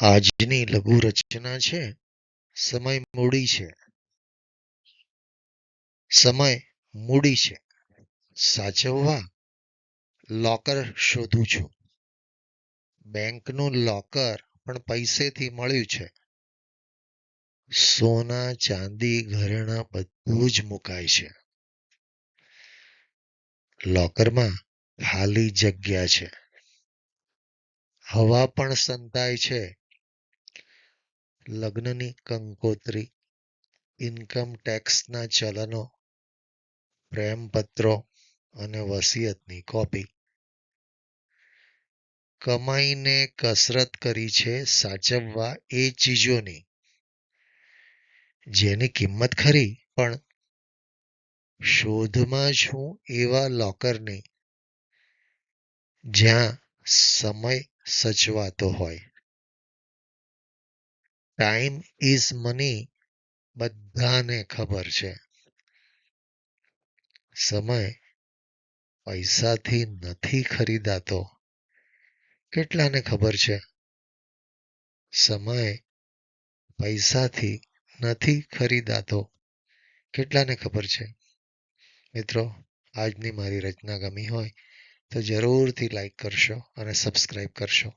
આજની લઘુ રચના છે. સમય મૂડી છે. સમય મૂડી છે. સાચવવા લોકર શોધું છું. બેંકનું લોકર પણ પૈસેથી મળ્યું છે. સોના, ચાંદી, ઘરેણા બધું જ મુકાય છે. લોકરમાં ખાલી જગ્યા છે. હવા પણ સંતાય છે. લગ્નની કંકોત્રી ઇન્કમ ટેક્સના ચલનો, પ્રેમપત્રો અને વસિયતની કોપી કમાઈને કસરત કરી છે સાચવવા એ ચીજોની. જેની કિંમત ખરી, પણ શોધમાં છું એવા લોકરની જ્યાં સમય સચવાતો હોય. ટાઈમ ઇઝ મની બધાને ખબર છે. સમય પૈસાથી નથી ખરીદાતો. કેટલાને ખબર છે? સમય પૈસાથી નથી ખરીદાતો. કેટલાને ખબર છે? મિત્રો, આજની મારી રચના ગમી હોય તો જરૂરથી લાઈક કરશો અને સબસ્ક્રાઈબ કરશો.